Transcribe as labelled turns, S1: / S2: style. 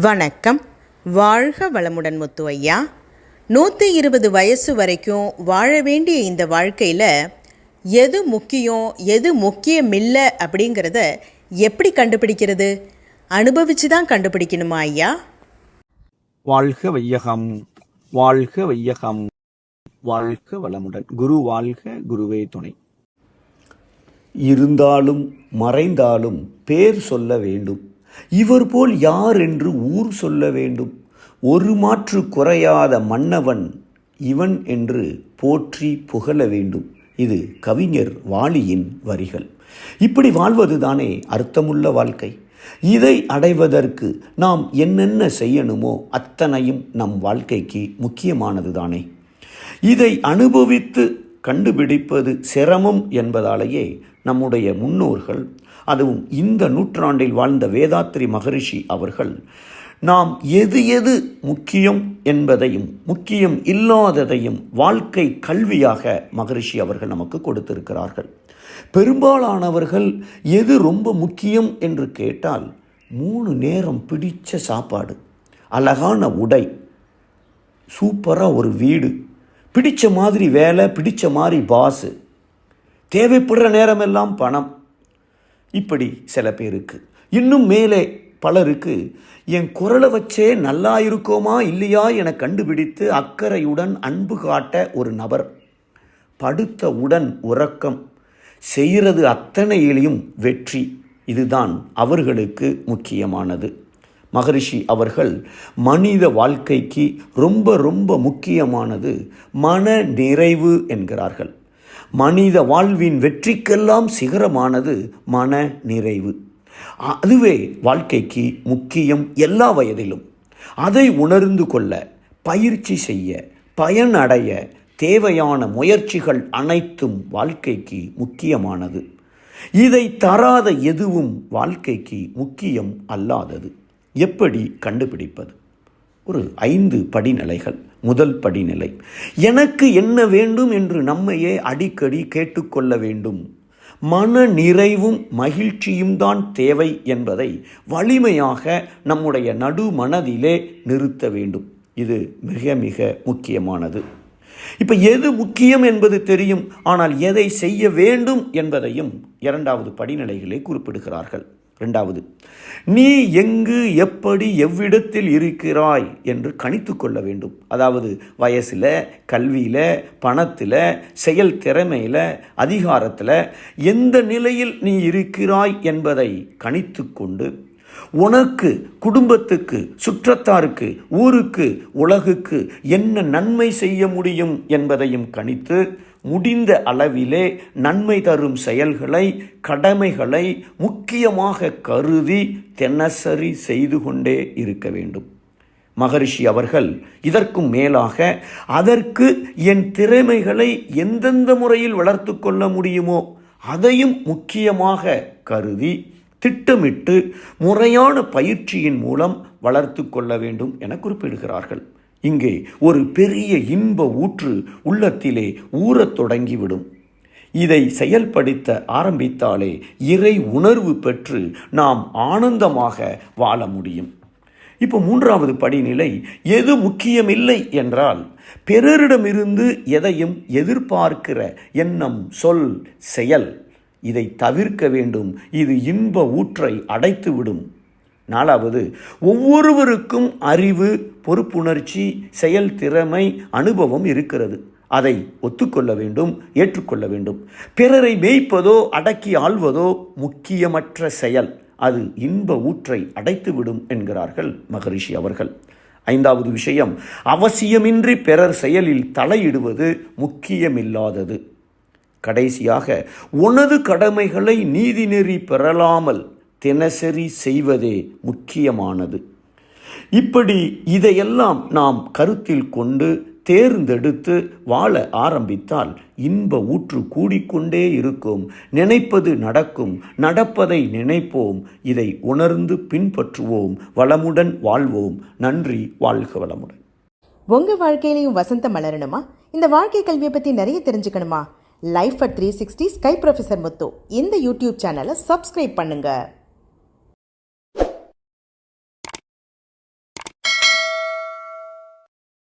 S1: வணக்கம். வாழ்க வளமுடன் முத்து ஐயா நூற்றி இருபது வயசு வரைக்கும் வாழ வேண்டிய இந்த வாழ்க்கையில் எது முக்கியம் எது முக்கியமில்லை அப்படிங்கிறத எப்படி கண்டுபிடிக்கிறது? அனுபவித்து தான் கண்டுபிடிக்கணுமா ஐயா?
S2: வாழ்க வையகம் வாழ்க வையகம் வாழ்க வளமுடன். குரு வாழ்க குருவே துணை.
S3: இருந்தாலும் மறைந்தாலும் பேர் சொல்ல வேண்டும். இவர் போல் யார் என்று ஊர் சொல்ல வேண்டும். ஒரு மாற்று குறையாத மன்னவன் இவன் என்று போற்றி புகழ வேண்டும். இது கவிஞர் வாலியின் வரிகள். இப்படி வாழ்வதுதானே அர்த்தமுள்ள வாழ்க்கை. இதை அடைவதற்கு நாம் என்னென்ன செய்யணுமோ அத்தனையும் நம் வாழ்க்கைக்கு முக்கியமானது தானே இதை அனுபவித்து கண்டுபிடிப்பது சிரமம் என்பதாலேயே நம்முடைய முன்னோர்கள் அதுவும் இந்த நூற்றாண்டில் வாழ்ந்த வேதாத்ரி மகரிஷி அவர்கள் நாம் எது எது முக்கியம் என்பதையும் முக்கியம் இல்லாததையும் வாழ்க்கை கல்வியாக மகரிஷி அவர்கள் நமக்கு கொடுத்திருக்கிறார்கள். பெரும்பாலானவர்கள் எது ரொம்ப முக்கியம் என்று கேட்டால் மூணு நேரம் பிடித்த சாப்பாடு அழகான உடை சூப்பராக ஒரு வீடு பிடித்த மாதிரி வேலை பிடித்த மாதிரி பாஸு தேவைப்படுற நேரமெல்லாம் பணம். இப்படி சில பேருக்கு. இன்னும் மேலே பலருக்கு என் குரலை வச்சே நல்லா இருக்கோமா இல்லையா என கண்டுபிடித்து அக்கறையுடன் அன்பு காட்ட ஒரு நபர். படுத்த உடன் உறக்கம். செய்கிறது அத்தனையிலையும் வெற்றி. இதுதான் அவர்களுக்கு முக்கியமானது. மகரிஷி அவர்கள் மனித வாழ்க்கைக்கு ரொம்ப ரொம்ப முக்கியமானது மன நிறைவு என்கிறார்கள். மனித வாழ்வின் வெற்றிக்கெல்லாம் சிகரமானது மன நிறைவு. அதுவே வாழ்க்கைக்கு முக்கியம் எல்லா வயதிலும். அதை உணர்ந்து கொள்ள பயிற்சி செய்ய பயனடைய தேவையான முயற்சிகள் அனைத்தும் வாழ்க்கைக்கு முக்கியமானது. இதை தராத எதுவும் வாழ்க்கைக்கு முக்கியம் அல்லாதது. எப்படி கண்டுபிடிப்பது? ஒரு ஐந்து படிநிலைகள். முதல் படிநிலை. எனக்கு என்ன வேண்டும் என்று நம்மையே அடிக்கடி கேட்டுக்கொள்ள வேண்டும். மன நிறைவும் மகிழ்ச்சியும் தான் தேவை என்பதை வலிமையாக நம்முடைய நடு மனதிலே நிறுத்த வேண்டும். இது மிக மிக முக்கியமானது. இப்போ எது முக்கியம் என்பது தெரியும். ஆனால் எதை செய்ய வேண்டும் என்பதையும் இரண்டாவது படிநிலைகளே குறிப்பிடுகிறார்கள். ரெண்டாவது நீ எங்கு எப்படி எவ்விடத்தில் இருக்கிறாய்? என்று கணித்து கொள்ள வேண்டும். அதாவது வயசில் கல்வியில் பணத்தில் செயல் திறமையில் அதிகாரத்தில் எந்த நிலையில் நீ இருக்கிறாய் என்பதை கணித்து கொண்டு உனக்கு குடும்பத்துக்கு சுற்றத்தாருக்கு ஊருக்கு உலகுக்கு என்ன நன்மை செய்ய முடியும்? என்பதையும் கணித்து முடிந்த அளவிலே நன்மை தரும் செயல்களை கடமைகளை முக்கியமாக கருதி தினசரி செய்து கொண்டே இருக்க வேண்டும். மகரிஷி அவர்கள் இதற்கும் மேலாக அதற்கு என் திறமைகளை எந்தெந்த முறையில் வளர்த்து கொள்ள முடியுமோ அதையும் முக்கியமாக கருதி திட்டமிட்டு முறையான பயிற்சியின் மூலம் வளர்த்து கொள்ள வேண்டும் என குறிப்பிடுகிறார்கள். இங்கே ஒரு பெரிய இன்ப ஊற்று உள்ளத்திலே ஊறத் தொடங்கிவிடும். இதை செயல்படுத்த ஆரம்பித்தாலே இறை உணர்வு பெற்று நாம் ஆனந்தமாக வாழ முடியும். இப்போ மூன்றாவது படிநிலை எது முக்கியமில்லை என்றால் பிறரிடமிருந்து எதையும் எதிர்பார்க்கிற எண்ணம் சொல் செயல் இதை தவிர்க்க வேண்டும். இது இன்ப ஊற்றை அடைத்துவிடும். நாலாவது ஒவ்வொருவருக்கும் அறிவு பொறுப்புணர்ச்சி செயல் திறமை அனுபவம் இருக்கிறது. அதை ஒத்துக்கொள்ள வேண்டும் ஏற்றுக்கொள்ள வேண்டும். பிறரை மேய்ப்பதோ அடக்கி ஆள்வதோ முக்கியமற்ற செயல். அது இன்ப ஊற்றை அடைத்துவிடும் என்கிறார்கள் மகரிஷி அவர்கள். ஐந்தாவது விஷயம் அவசியமின்றி பிறர் செயலில் தலையிடுவது முக்கியமில்லாதது. கடைசியாக உனது கடமைகளை நீதிநெறி பெறலாமல் தினசரி செய்வதே முக்கியமானது. இப்படி இதையெல்லாம் நாம் கருத்தில் கொண்டு தேர்ந்தெடுத்து வாழ ஆரம்பித்தால் இன்ப ஊற்று கூடிக்கொண்டே இருக்கும். நினைப்பது நடக்கும். நடப்பதை நினைப்போம். இதை உணர்ந்து பின்பற்றுவோம். வளமுடன் வாழ்வோம். நன்றி. வாழ்க வளமுடன்.
S1: உங்கள் வாழ்க்கையிலையும் வசந்தம் மலரணுமா? இந்த வாழ்க்கை கல்வியை பற்றி நிறைய தெரிஞ்சுக்கணுமா? Life at three sixty sky professor Muthu. இந்த யூடியூப் சேனலை சப்ஸ்கிரைப் பண்ணுங்கள்